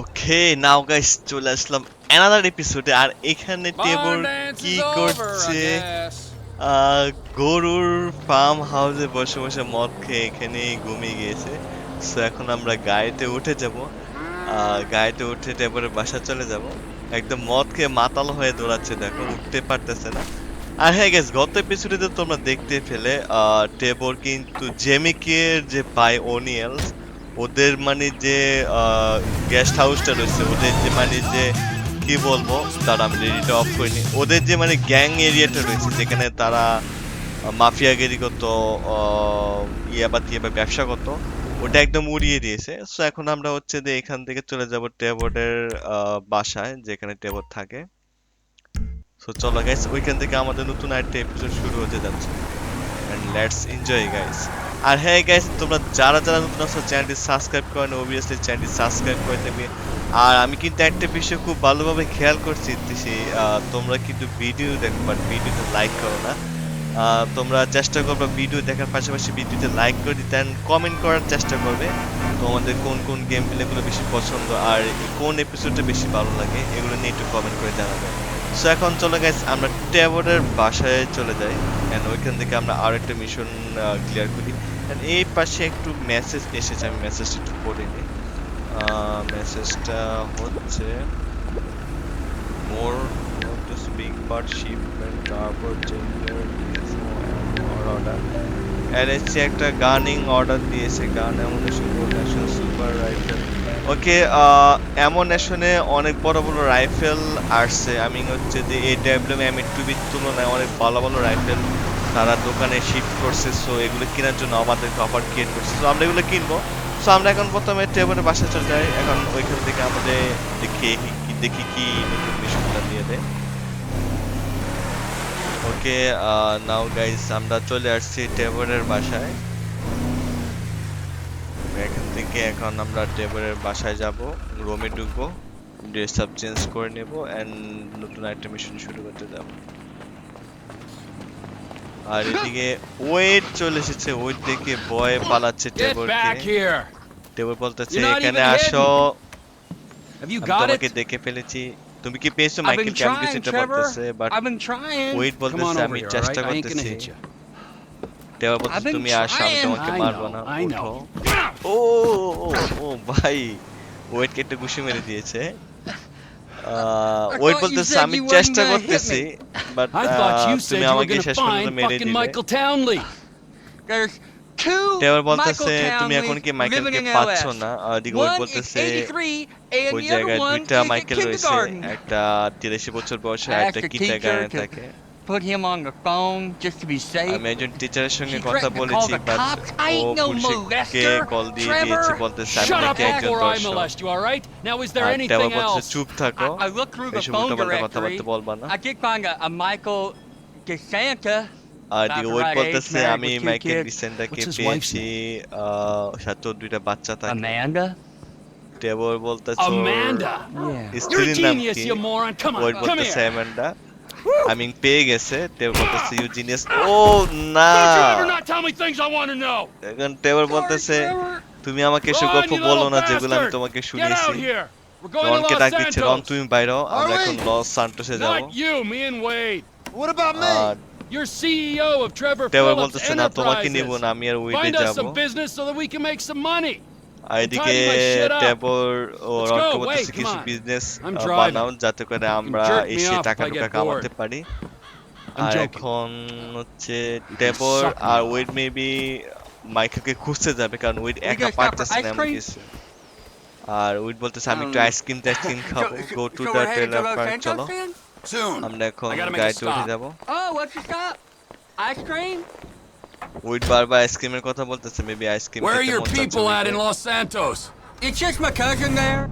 ওকে নাও guys চলে আসলাম another এপিসোডে আর এখানে dance কি করছে? গরুর ফার্ম হাউসে বসে বসে মদ খেয়ে এখানে ঘুমিয়ে গিয়েছে। সো এখন আমরা গাড়িতে উঠে যাব। গাড়িতে উঠে টেবলের বাসা চলে যাব। একদম মদ খেয়ে মাতাল হয়ে দৌড়াচ্ছে দেখো উঠতে পারতেছে না। আর হ্যাঁ গেস গত এপিসোডে তো তোমরা দেখতে পেলে টেবর কিন্তু জেমিকের যে পাই ওনিয়েলস ওদের মানে যে গেস্ট হাউসটা রয়েছে ওদের যে মানে যে কি বলব তারা আমি রেডিটা অফ করিনি। ওদের যে মানে গ্যাং এরিয়াটা রয়েছে যেখানে তারা মাফিয়াগিরি করতো আহ, ইয়াবা তিয়াবা ব্যবসা করতো ওটা একদম উড়িয়ে দিয়েছে। সো এখন আমরা হচ্ছে যে এখান থেকে চলে যাব টেবরের বাসায় যেখানে টেবর থাকে। সো চলো গাইস ওইখান থেকে আমাদের নতুন আরেকটা এপিসোড শুরু হতে যাচ্ছে। লেটস এনজয় গাইস আর হ্যাঁ গাইস তোমরা যারা যারা নতুন আছো চ্যানেলটি সাবস্ক্রাইব করেন অবভিয়াসলি চ্যানেলটি সাবস্ক্রাইব করে দেবে আর আমি কিন্তু একটা বিষয় খুব ভালোভাবে খেয়াল করছি, যে তোমরা কিন্তু ভিডিও দেখো বাট ভিডিওতে লাইক করো না। তোমরা চেষ্টা করবে ভিডিও দেখার পাশাপাশি ভিডিওতে লাইক করে দিতে কমেন্ট করার চেষ্টা করবে। তোমাদের কোন কোন গেম প্লেগুলো বেশি পছন্দ আর কোন এপিসোডটা বেশি ভালো লাগে, এগুলো নিয়ে একটু কমেন্ট করে জানাবে। সো এখন চলে গেছে আমরা টেবরের বাসায় চলে যাই এন্ড ওইখান থেকে আমরা আর একটা মিশন ক্লিয়ার করি। এন্ড এই পাশে একটু মেসেজ এসেছে, আমি মেসেজটা একটু পড়ে নিই। মেসেজটা হচ্ছে more to speak but shipment তারপর জেন্ডার অর্ডার হচ্ছে একটা গানিং অর্ডার দিয়েছে, গান এমন ন্যাশনাল সুপার রাইফেল ওকে এমন অ্যামোনেশনে অনেক বড় বড় রাইফেল আসছে। আমি হচ্ছে যে এই ডাব্লিউ এম এর টুবির তুলনায় অনেক ভালো ভালো রাইফেল তারা দোকানে শিফট করছে সো এগুলো কেনার জন্য আমাদেরকে অফার ক্রিয়েট করছে। সো আমরা এগুলো কিনবো। সো আমরা এখন প্রথমে টেবলের বাসায় চলে যাই। এখন ওইখান থেকে আমাদের দেখি দেখি কি নতুন মিশনটা দিয়ে। দেয় ওকে নাও গাইস আমরা চলে আসছি টেবলের বাসায়। থেকে এখন আমরা টেবলের বাসায় যাব রুমে ঢুকবো ড্রেস আপ চেঞ্জ করে নেব এন্ড নতুন একটা মিশন শুরু করতে যাব। আর এদিকে ওয়েট চলে এসেছে ওয়েট দেখে ভয়ে পালাচ্ছে back টেবল বলতেছে এখানে আসো। আমি তোমাকে দেখে ফেলেছি। তুমি কি পেয়েছ মাইকেল কেমন trying, সেটা বলতেছে বাট. ওয়েট বলতেছে আমি চেষ্টা করতেছি। I've বলতেছে তুমি আসো আমি তোমাকে মারবো না know. ও ভাই। ওয়েট কে একটু বলতেছে তুমি এখন কি মাইকেলকে পাচ্ছ না? দিকে বলতেছে ওই জায়গায় দুইটা মাইকেল রয়েছে একটা তিরিশি বছর বয়সে একটা কিটা গান থাকে। Put him on the phone just to be safe. আমি একজন টিচারের সঙ্গে কথা বলেছি call the but cops. I ও ain't no পুলিশকে molester, কল দিয়ে Trevor. দিয়েছে Shut up নাকি একজন before I দর্শক molest you, all right? Now, is there anything else? চুপ থাকো I, I looked through the phone উল্টোপাল্টা directory. কথাবার্তা বলবা না I did find a, a Michael DeSanta. আর দিকে ওয়েট বলতেছে আমি মাইকেল ডিসেন্টাকে পেয়েছি সাথে দুইটা বাচ্চা থাকে Amanda? টেবল বলতেছে Amanda. Yeah. স্ত্রীর You're a নাম genius, কি you moron. Come on, wait come বলতেছে here. অ্যামান্ডা আমি পেয়ে গেছে টেবল বলতেছে ইউ জিনিয়াস ও না Don't you ever not tell me things I want to know. এখন টেবল বলতেছে তুমি আমাকে এসব গল্প বলো না যেগুলো আমি. তোমাকে Get শুনিয়েছি out here. We're going to রনকে Los ডাক দিচ্ছে রন. তুমি বাইরেও আমরা Are we? এখন লস সান্টোসে যাব you, me and Wade. What about me? R You're CEO of Trevor Phillips বলতেছে না তোমাকে নিব Enterprises. না আমি আর ওইটে Find us যাব some business so that we can make some money. আর এদিকে. টেবল ও wait, কিছু. বিজনেস. বানাও যাতে করে আমরা এসে টাকা টুকা কামাতে. পারি আর. এখন হচ্ছে me আর. ওয়েট মেবি মাইকেলকে খুঁজতে যাবে কারণ ওয়েট We একা পারতেছে না এমন? কিছু আর ওয়েট বলতেছে আমি একটু Um, আইসক্রিম টাইসক্রিম খাব go to the trailer park চলো. আমরা এখন গাড়িতে উঠে. যাব Oh, what's your stop? Ice cream? Wait বারবার আইসক্রিমের কথা বলতেছে মেবি আইসক্রিম Where are খেতে your মন চাচ্ছে people at in ওইটার। Los Santos? It's just my cousin there.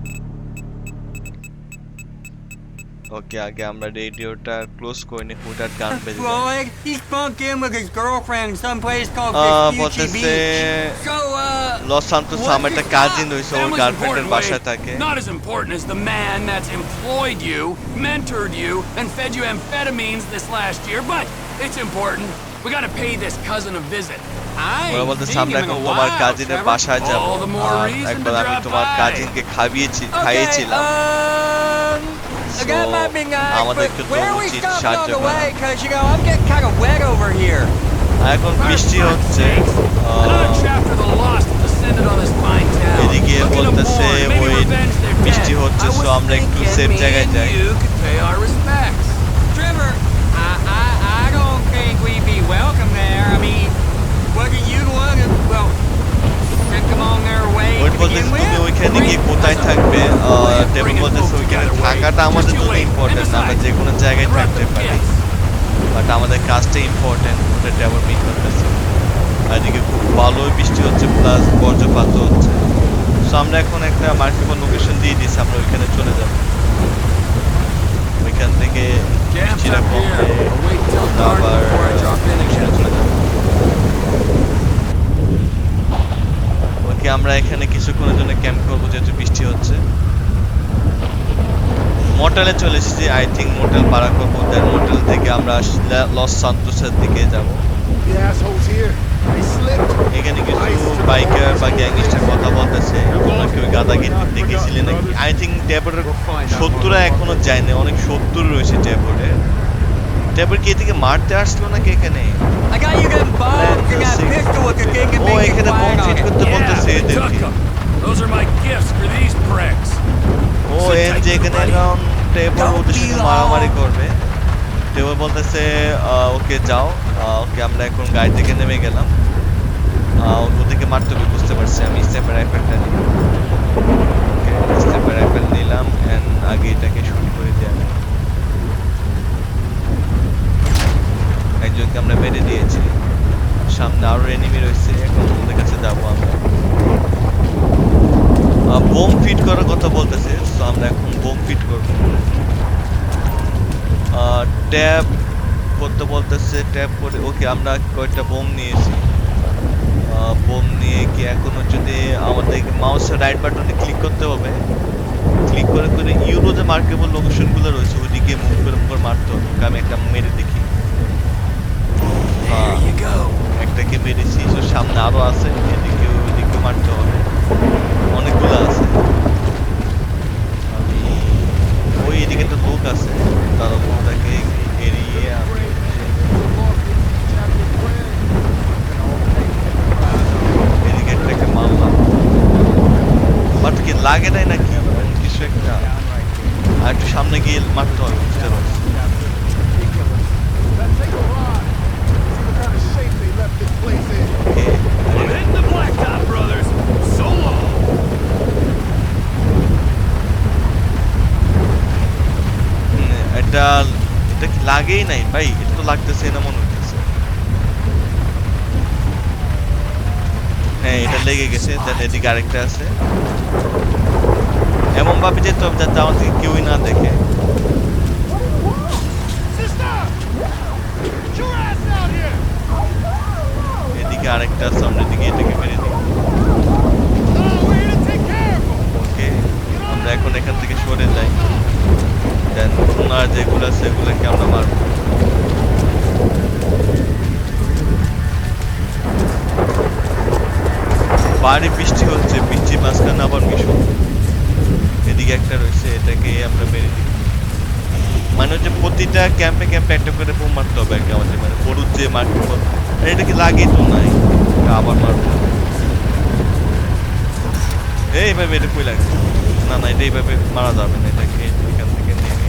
ওকে আগে আমরা রেডিওটা ক্লোজ করে নি হুটার গান বেজে যায়। Floyd, he's bunked in with his girlfriend someplace called ah, Vespucci বলতেছে Beach. So, uh, Los Santos What আমার একটা is কাজিন that? হইছে ওর Family's গার্লফ্রেন্ডের important, বাসায় Wade. থাকে Not as important as the man that's employed you, mentored you, and fed you amphetamines this last year, but it's important. We gotta pay this cousin a visit. ওরা ain't বলতেছে seen আমরা him in এখন a তোমার while, কাজিনের Trevor. বাসায় যাব All the more R reason একবার to আমি drop তোমার by. কাজিনকে খাইয়েছি Okay, খাইয়েছিলাম um, that So, might be nice, আমাদের but একটু where are we উচিত stopping on সাহায্য the করা। way? Cause you know I'm getting kind of wet over here. আর এখন বৃষ্টি For হচ্ছে fuck's sakes, ah, Another chapter of the lost has descended on this fine town. এদিকে Looking to বলতেছে mourn, maybe ওই revenge their বৃষ্টি dead. হচ্ছে I so was আমরা একটু thinking সেফ me জায়গায় And যাই বলতেছে begin তুমি ওইখানে গিয়ে কোথায় থাকবে টেবিল বলতেছে ওইখানে থাকাটা আমাদের জন্য ইম্পর্টেন্ট না আমরা যে কোনো জায়গায় থাকতে পারি বাট আমাদের কাজটা ইম্পর্টেন্ট ওটা মিট করতেছে আর এদিকে খুব ভালো বৃষ্টি হচ্ছে প্লাস বজ্রপাত হচ্ছে। সো আমরা এখন একটা মার্কেবল লোকেশন দিয়ে দিয়েছি আমরা ওইখানে চলে যাব। ওইখান থেকে Camp বৃষ্টিটা কমলে আবার চলে যাব ওকে আমরা এখানে কিছুক্ষণের জন্য ক্যাম্প করব, যেহেতু বৃষ্টি হচ্ছে। মোটেলে চলে এসেছি। আই থিঙ্ক মোটেল ভাড়া করব দেন মোটেল থেকে আমরা লস সান্তোসের দিকে যাব. এখানে কিছু বাইকার বা গ্যাংস্টার কথা বলতেছে। ওরা কেউ গাদাগিরি দেখেছিলেন নাকি? আই থিঙ্ক ট্যাবলের সত্তরে এখনও যায়নি অনেক সত্তর রয়েছে ট্যাবলে ট্যাবল কি এদিকে মারতে আসলো নাকি এখানে? That ও এখানে বোম ফিট করতে বলতেছে এদেরকে। 'em. Those are my gifts for these pricks. ও এর যে এখানে এখন টেবল ওদের সাথে মারামারি করবে। টেবল বলতেছে ওকে যাও। আহ, ওকে আমরা এখন গাড়ি থেকে নেমে গেলাম। ওদেরকে মারতে হবে বুঝতে পারছি আমি। স্টেপের রাইফেলটা নিই ওকে স্টেপের রাইফেল নিলাম এন্ড আগে এটাকে শুট করে দিই আমি একজনকে আমরা মেরে দিয়েছি। সামনে আরও এনিমি রয়েছে, এখন ওদের কাছে যাব আমরা। বোম ফিট করার কথা বলতেছে তো আমরা এখন বোম ফিট করব। ট্যাব করতে বলতেছে ট্যাব করে, ওকে, আমরা কয়েকটা বোম নিয়েছি। বোম নিয়ে কি এখনও যদি আমাদের মাউসের রাইট বাটনে ক্লিক করতে হবে ক্লিক করে করে ইউরো যে মার্কেবল লোকেশনগুলো রয়েছে ওইদিকে মুভ করে মুভ করে মারতে হবে আমি একটা মেরে দেখি. একটাকে মেরেছি তো সামনে আরও আছে এদিকে ওইদিকে মারতে হবে। অনেকগুলো আছে। আমি ওই এদিকে একটা লোক আছে, তার ওটাকে এড়িয়ে আমি এদিকে একটাকে মারলাম। বাট কি, লাগে নাই নাকি? কিছু একটা। আর একটু সামনে গিয়ে মারতে হবে, বুঝতে পারছি লাগেই নাই, ভাই, এটা তো লাগতেছে না মনে হচ্ছে হ্যাঁ এটা লেগে গেছে দেন এদিকে আরেকটা আছে এমন ভাবে যেতে হবে যাতে আমাদের কেউই না দেখে! এদিকে আরেকটা আমরা এদিকে এটাকে মেরে দিই. ওকে আমরা এখন এখান থেকে সরে যাই দেন যেগুলো সেগুলোকে আমরা মারবো। বাইরে বৃষ্টি হচ্ছে বৃষ্টি মাঝখানে আবার মিশন এদিকে একটা রয়েছে, এটাকে আমরা মেরে দিই। মানে হচ্ছে প্রতিটা ক্যাম্পে ক্যাম্পে একটা করে বোম মারতে হবে আর কি আমাদের মানে গরুর যে মারতে এটা কি লাগেই তো নাই আবার মারবো। এই এইভাবে এটা কই লাগে না না, এটা এইভাবে মারা যাবে না, এটাকে এখান থেকে নেমে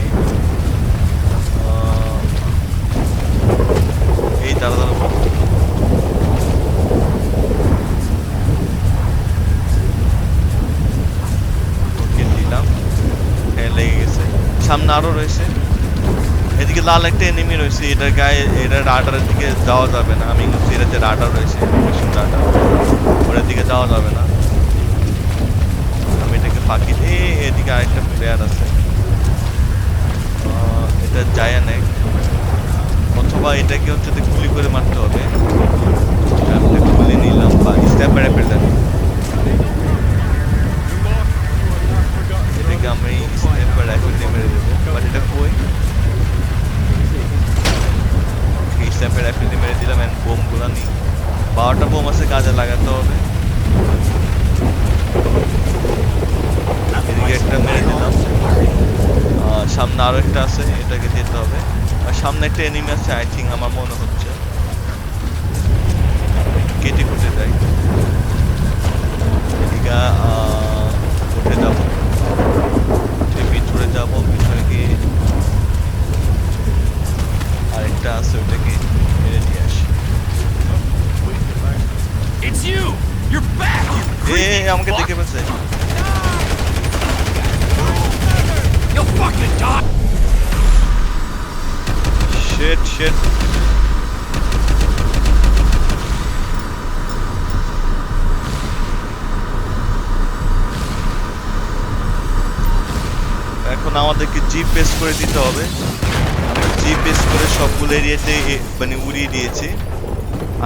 দাঁড়া দাঁড়া দিলাম হ্যাঁ লেগে গেছে। সামনে আরও রয়েছে। এদিকে লাল একটা এনিমি রয়েছে। এটার গায়ে, এটার রাডারের দিকে যাওয়া যাবে না। আমি বলছি এটাতে রাডার রয়েছে রাডার ওটার দিকে যাওয়া যাবে না। আমি এটাকে ফাঁকি দিয়ে এদিকে আরেকটা প্লেয়ার আছে। এটা জায়ানেক অথবা এটাকে হচ্ছে গুলি করে মারতে হবে। গুলি নিলাম বা স্ট্যাপার অ্যাপেলটা এটাকে আমি স্ট্যাপার অ্যাপেল দিয়ে মেরে দেবো, বাট এটা কই? স্ট্যাপার অ্যাপেল দিয়ে মেরে দিলাম অ্যান্ড বোমগুলো নিই। বারোটা বোম আছে, কাজে লাগাতে হবে। একটা মেরে দিলাম। সামনে আরও একটা আছে, এটাকে যেতে হবে। সামনে একটা এনিমি আছে আই থিঙ্ক আমার মনে হচ্ছে। কেটে কুটে যায় এদিকে উঠে যাব। উঠে ভিতরে যাব ভিতরে গিয়ে আরেকটা আছে ওটাকে মেরে নিয়ে আসি। আমাকে. দেখে ফেলছে। শেট এখন আমাদেরকে জিপ বেস করে দিতে হবে। আমরা জিপ বেস করে সবগুলো এরিয়াতে মানে উড়িয়ে দিয়েছি।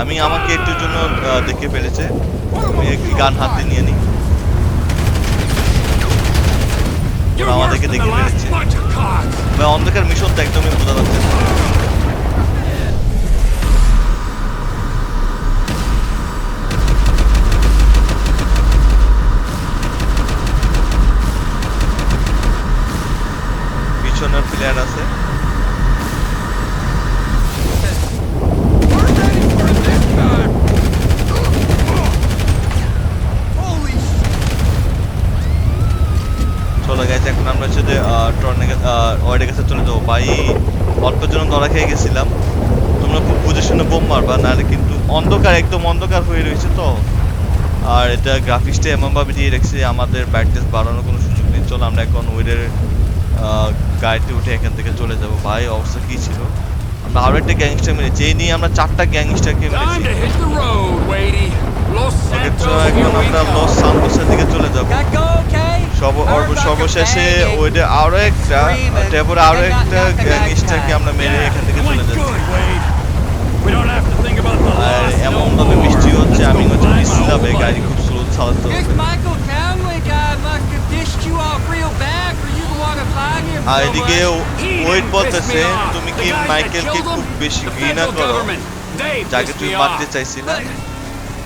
আমি আমাকে একটুর জন্য দেখে ফেলেছে। আমি একটি গান হাতে নিয়ে নিই। Bunch of cocks! ভাই অন্ধকার মিশন তো একদমই বোঝা যাচ্ছে না। খেয়ে গেছিলাম। তোমরা খুব বুঝে শুনে বোম মারবা নাহলে কিন্তু অন্ধকার একদম অন্ধকার হয়ে রয়েছে তো। আর এটা গ্রাফিক্সটা এমনভাবে দিয়ে রেখেছে আমাদের ব্রাইটনেস বাড়ানোর কোনো সুযোগ নেই। চলো আমরা এখন ওয়েডের গাড়িতে উঠে এখান থেকে চলে যাব। ভাই অবস্থা কী ছিল? আমরা আরও একটা গ্যাংস্টার মেরেছি। এই নিয়ে আমরা চারটা গ্যাংস্টারকে মেরেছি। এখন আমরা লস. সান্তোসের দিকে চলে যাব? সব অর্ব সর্বশেষে ওইটা আরও একটা তারপরে আরও একটা গ্যাংস্টারকে আমরা মেরে এখান থেকে চলে যাচ্ছি আর loss এমন no ভাবে more. বৃষ্টি হচ্ছে আমি হচ্ছে old গাড়ি. খুব স্লো চালাতে আর এদিকে ওয়েট বলতেছে. তুমি কি মাইকেলকে খুব বেশি ঘৃণা করো যাকে তুমি me মারতে off. চাইছিলা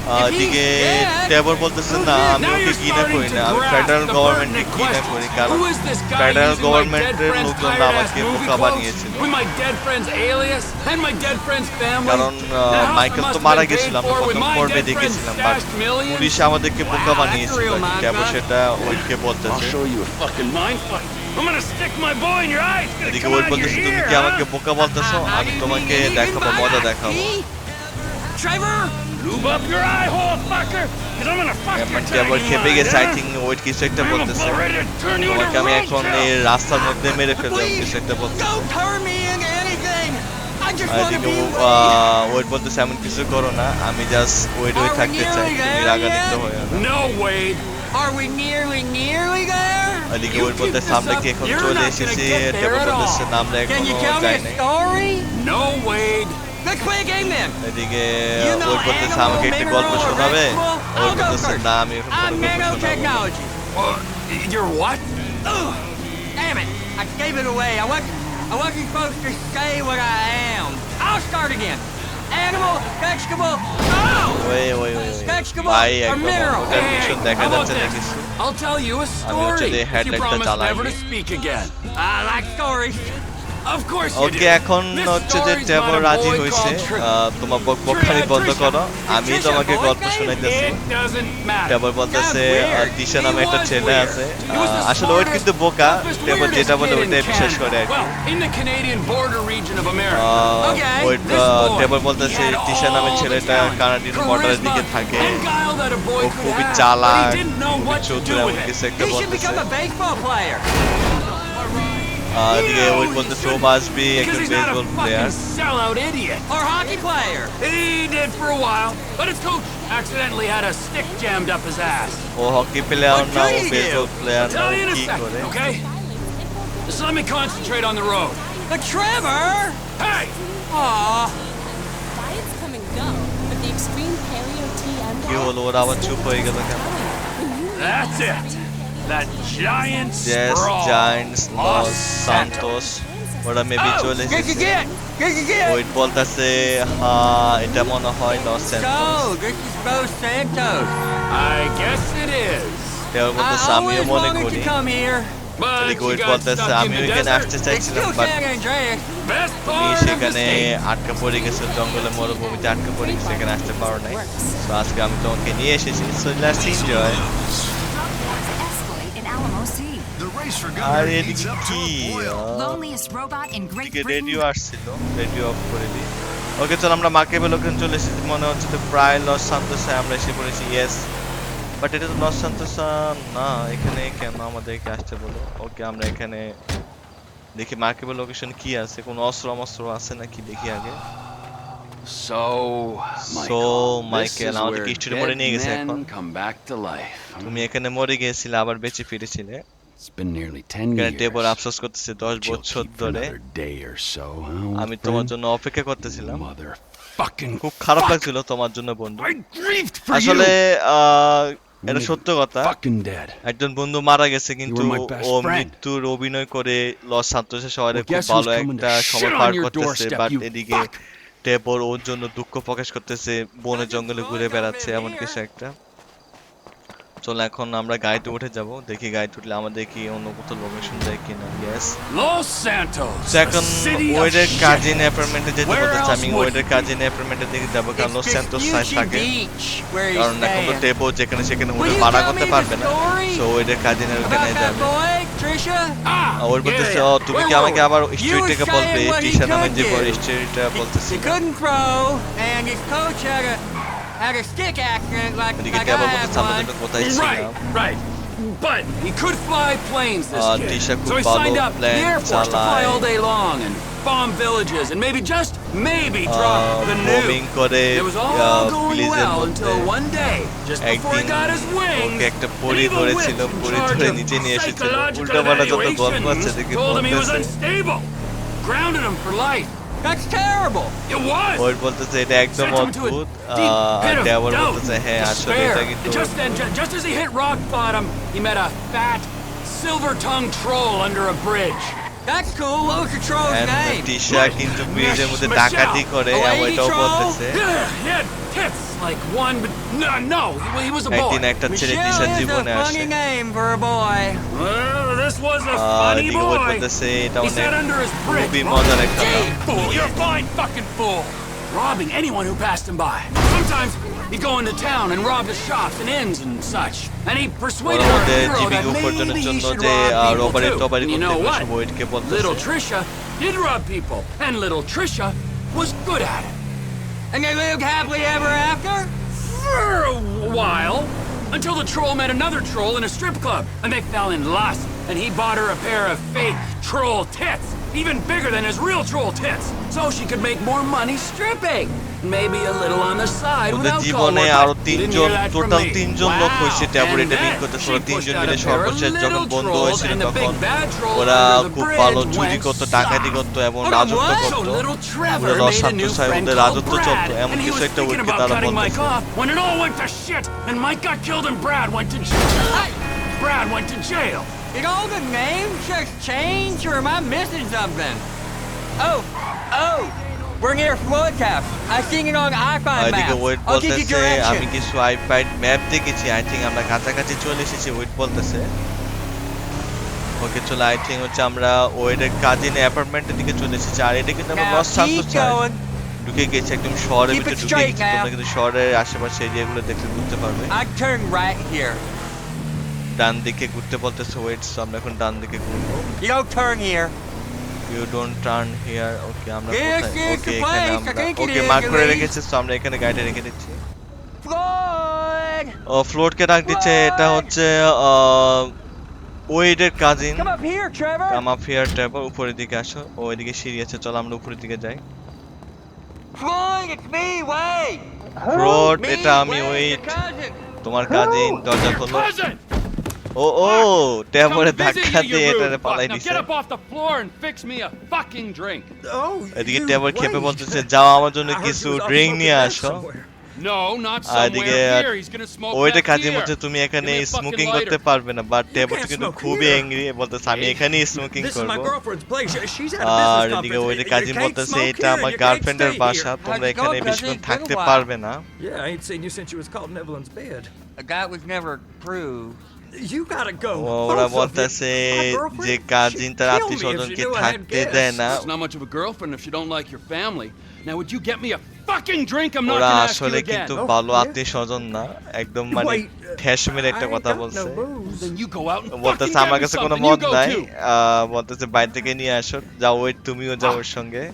Dead, ট্যাবর বলতেছে না আমি ওকে ঘৃণা করি না আমি ফেডারেল গভর্নমেন্টকে ঘৃণা. করি কারণ ফেডারেল গভর্নমেন্টের friend's লোকজন tired-ass আমাকে বোকা বানিয়েছিল? কারণ মাইকেল তো মারা been গেছিল paid আমরা for with প্রথম পর্বে দেখেছিলাম বাট? পুলিশ আমাদেরকে বোকা বানিয়েছিল fuck. সেটা ওইটকে বলতেছে এদিকে ওই বলতেছে তুমি কি আমাকে? বোকা বলতেছো আমি তোমাকে দেখাবো মজা. দেখাবো See? Lube up your eye hole, fucker. Cause I'm gonna fuck your এমন ট্যাবর tiny খেপে গেছে আই? থিঙ্ক ওয়েট কিছু একটা বলতেছে তোমাকে আমি এখন এই রাস্তার মধ্যে মেরে ফেলব কিছু একটা বলতেছে with আহ, ওয়েট বলতেছে এমন কিছু করো না আমি জাস্ট ওয়েট হয়ে থাকতে চাই তুমি রাগান্বিত? হয়ে. Are we nearly, nearly there? এদিকে ওয়েট this up, কি এখন চলে এসেছি at বলতেছে. না আমরা এখনও যাই নাই? No, Wade. Let's play a game then. এদিকে You know ওয়েট বলতেছে animal, আমাকে একটা গল্প mineral, or শোনাবে vegetable? ওয়েট I'll go বলতেছে first. না আমি এখন I'm কোনো গল্প শোনাবো না। nanotechnology. Uh, you're what? Ugh, damn it! I gave it away. I wasn't. I wasn't supposed to say what I am. I'll start again. Animal, vegetable. Oh! ওই ওই ওই ওই। Vegetable ভাই or একদম mineral? ওটার মিশন দেখা how about যাচ্ছে না this? কিছু I'll tell you a আমি হচ্ছে story. যে if you headlight-টা promise জ্বালাই never to নি। speak again. I like stories. ওকে এখন হচ্ছে যে টেবল রাজি হয়েছে তোমার বক বন্ধ করো। আমি তোমাকে গল্প শোনাইতেছি। টেবল বলতেছে দিশা নামে একটা ছেলে আছে। আসলে ওইট কিন্তু বোকা টেবল যেটা বলে ওইটাই বিশ্বাস করে ওই টেবল বলতেছে দিশা নামে ছেলেটা কানাডির বর্ডারের দিকে থাকে। খুবই চালাক চতুর এমন কিছু বলতেছে। Uh, the way it was the Phil baseball player. Sellout idiot. Or hockey player. He did for a while, but his coach accidentally had a stick jammed up his ass. Oh, hockey player now, baseball player now. Tell okay? Just let me concentrate on the road. The Trevor! Hey! Ah. Diets come and go, but the extreme paleo TM. That's it. That giant জেস sprawl. Giants Los Los Santos ওরা maybe Oh, চলে get, get, এসেছে get! This is it. Wait বলতেছে হ্যাঁ এটা মনে হয় Los So, this is Los Santos. I guess it is. দেওয়ার I বলতেছে আমিও always মনে wanted করি to come here. But এদিকে you ওয়েট got বলতেছে stuck in আমিও the এখানে desert. আসতে It's চাইছিলাম still but San Andreas. Best তুমি part of the সেখানে state. আটকা পড়ে গেছো জঙ্গলে মরুভূমিতে আটকা পড়ে গেছো সেখানে আসতে পারো নাই Works. তো আজকে আমি তোমাকে নিয়ে এসেছি সো লেটস এনজয় আর governor heats এদিকে up কি? to boil. Loneliest robot in Great এদিকে Britain. রেডিও আসছিল রেডিও অফ করে দিই। ওকে চল আমরা মার্কেবেল ওখানে চলে এসেছি। মনে হচ্ছে তো প্রায় লস সান্তোসে আমরা এসে পড়েছি ইয়েস বাট এটা তো লস সান্তোসা না এখানে কেন আমাদেরকে আসতে বলো? ওকে আমরা এখানে দেখি মার্কেবেল লোকেশন কি আছে? কোন অস্ত্র মস্ত্র আছে নাকি? দেখি আগে। So, So, Michael, this is আমাদের কি মরে নিয়ে গেছে এখন? তুমি এখানে মরে গিয়েছিলে আবার বেঁচে ফিরেছিলে It's been nearly 10 years. টেবর আফসোস করতেছে দশ বছর ধরে আমি তোমার? জন্য অপেক্ষা করতেছিলাম খুব খারাপ. লাগছিল তোমার জন্য বন্ধু আসলে এটা সত্য কথা একজন বন্ধু মারা গেছে কিন্তু ও. মৃত্যুর অভিনয় করে লস সান্তোসের শহরে খুব ভালো একটা সময় পার করতেছে বাট এদিকে টেপর ওর জন্য দুঃখ প্রকাশ করতেছে বনে জঙ্গলে ঘুরে বেড়াচ্ছে এমন কিছু একটা। চলো এখন আমরা গাড়িতে উঠে যাব দেখি গাড়িতে উঠলে আমাদের কি অন্য কোথাও লোকেশন যায় কিনা ইয়েস এখন ওয়েডের কাজিন অ্যাপার্টমেন্টে যেতে বলতেছে আমি ওয়েডের কাজিন অ্যাপার্টমেন্টের দিকে যাব কারণ লস স্যান্টোস Vespucci থাকে। কারণ এখন তো. টেপো যেখানে সেখানে উঠে ভাড়া করতে পারবে না। সো ওয়েডের কাজিনের ওখানে যাবে। ওর বলতেছে ও তুমি কি আমাকে আবার You স্টোরিটাকে বলবে টিশা নামের যে do. স্টোরিটা বলতেছি টেপো had বলতেছে আমরা কোথায় ছিলাম right. But he could fly planes, this Uh, kid. Tisha So he could signed follow up the plane Air Force to fly চালায়। all day long and bomb villages and maybe just maybe drop the বোমিং nuke. করে It was all going প্লিজের well মধ্যে until one day, just before he একদিন got his wings, ওকে একটা an পরি evil ধরেছিল witch in পরি charge ধরে of নিচে নিয়ে এসেছিল psychological উল্টো পাল্টা যত গল্প আছে evaluations দেখে told him he was বলতেছে unstable, grounded him for life. That's terrible. It was. ওর বলতেছে এটা একদম Sent him to a অদ্ভুত deep ah, pit R of ডেভর doubt, বলতেছে হ্যাঁ আসলে despair. এটা কিন্তু And just then, ju- just as he hit rock bottom, he met a fat, silver-tongued troll under a bridge. That's cool. What was the troll's And name? Tisha কিন্তু ব্রিজের মধ্যে Michelle. ডাকাতি করে Oh, এবং lady এটাও troll? বলতেছে Yeah, he had tits like one, but no, no, he, he was a boy. একদিন একটা ছেলে Michelle টিশার is a জীবনে আসে funny name for a boy. Well, this was a ah, funny এদিকে ওর boy. বলতেছে এটা He অনেক sat under his brick. খুবই মজার একটা Hey, নাম। fool, you're a fine fucking fool. Robbing anyone who passed him by. Sometimes he'd go into town and rob the shops and inns and such. And he or persuaded our মধ্যে hero জীবিকা that উপার্জনের maybe he জন্য should যে rob ah, people robbery too. টবারি And you করতে know এগুলো what? সব ওয়েটকে বলতেছে Little Trisha did rob people, and little Trisha was good at it. And they lived happily ever after? For a while. Until the troll met another troll in a strip club, and they fell in lust, and he bought her a pair of fake troll tits, even bigger than his real troll tits, so she could make more money stripping. ওদের জীবনে আরও তিনজন total তিনজন লোক হয়েছে ট্যাবর link করতে ওরা তিনজন মিলে সর্বশেষ যখন little হয়েছিল তখন ওরা খুব ভালো চুরি করতো ডাকাতি. করতো এবং রাজত্ব করতো ওরা সান্তোসায় friend ওদের রাজত্ব চলতো এমন কিছু একটা thinking তারা jail. Did all the names just change, or am I missing something? Oh, oh, we're near Floyd House. I seen it on iPhone এদিকে ওয়েট I'll give you বলতেছে আমি. কিছু আইপ্যাড ম্যাপ দেখেছি আই থিঙ্ক আমরা কাছাকাছি চলে এসেছি wait বলতেছে ওকে চলো আই থিঙ্ক হচ্ছে আমরা ওয়েটের কাজিন অ্যাপার্টমেন্টের দিকে চলে এসেছি আর এটা কিন্তু আমরা লস সান্তোস. ঢুকে গেছি একদম শহরের ভিতরে ঢুকে গেছি. তোমরা কিন্তু শহরের আশেপাশে এরিয়াগুলো দেখলে বুঝতে পারবে. ডান দিকে ঘুরতে বলতেছে ওয়েট আমরা এখন ডান দিকে ঘুরবো You don't turn here. You don't turn here okay আমরা কোথায় ওকে এখানে আমরা ওকে মার্ক করে. রেখেছে সো আমরা এখানে গাড়িটা রেখে দিচ্ছি! ও ফ্লোরকে ডাক দিচ্ছে এটা হচ্ছে ওয়েডের cousin Come up here, Trevor. উপরের দিকে আসো ও এদিকে সিঁড়ি আছে চলো আমরা উপরের দিকে যাই. ফ্লোর এটা আমি ওয়েট তোমার কাজিন দরজা খোলো Cousin! ও ও visit ধাক্কা দিয়ে you এটা rude পালাই. Now দিছে get up off the floor and fix me a fucking drink. Oh, এদিকে ট্যাবর খেপে. বলতেছে যাও আমার জন্য কিছু ড্রিঙ্ক নিয়ে আসো. No, not এদিকে somewhere here. He's gonna smoke ওইটা কাজে. মধ্যে তুমি এখানে a স্মোকিং করতে পারবে না বাট টেবো কিন্তু খুবই অ্যাংরি বলতেছে আমি এখানেই স্মোকিং করব a আর এদিকে ওইটা কাজী বলতেছে এটা আমার গার্লফ্রেন্ডের বাসা তোমরা এখানে বেশিক্ষণ a থাকতে পারবে না since you was never proved. ওরা বলতেছে যে কাজ তার আত্মীয় থাকতে দেয় না It's not much of a girlfriend if she don't like your family. Now would you কিন্তু ভালো আত্মীয় স্বজন না একদম মানে ঠেসমের একটা কথা বলছে। বলতেছে আমার কাছে কোনো মত নাই। বলতেছে বাইরে থেকে নিয়ে আসো। যাও ওই তুমিও যাও ওর সঙ্গে।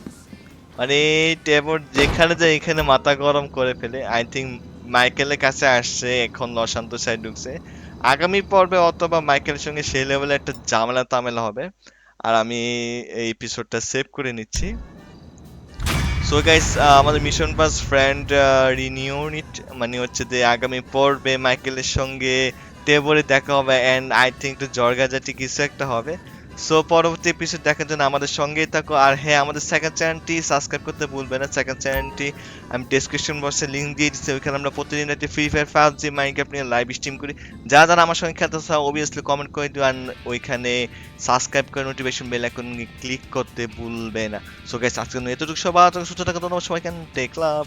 মানে টেবর যেখানে যায় এখানে মাথা গরম করে ফেলে। আই থিঙ্ক মাইকেলের কাছে আসছে এখন লসান্ত সাইড ঢুকছে। আগামী পর্বে অথবা মাইকেলের সঙ্গে সেই লেভেলে একটা জামেলা তামেলা হবে। আর আমি এই এপিসোডটা সেভ করে নিচ্ছি। সো গাইস আমাদের মিশন পাস ফ্রেন্ড রিনিউনিট মানে হচ্ছে যে আগামী পর্বে মাইকেলের সঙ্গে টেবলে দেখা হবে অ্যান্ড আই থিঙ্ক জর্গা জাতি কিছু একটা হবে। সো পরবর্তী এপিসোড দেখার জন্য আমাদের সঙ্গেই থাকো। আর হ্যাঁ আমাদের সেকেন্ড চ্যানেলটি সাবস্ক্রাইব করতে ভুলবে না। সেকেন্ড চ্যানেলটি আমি ডিসক্রিপশন বক্সে লিঙ্ক দিয়ে দিচ্ছি। ওইখানে আমরা প্রতিদিন একটি Free Fire five G Minecraft নিয়ে লাইভ স্ট্রিম করি। যারা যারা আমার সঙ্গে খেলতে চাও অবভিয়াসলি কমেন্ট করে দিও। আর ওইখানে সাবস্ক্রাইব করে নোটিফিকেশন বেল আইকন ক্লিক করতে ভুলবে না। সো গাইস আজকে এতটুকু। সবার সুস্থ থাকা। তোমার সবাই ক্যান টেক লাভ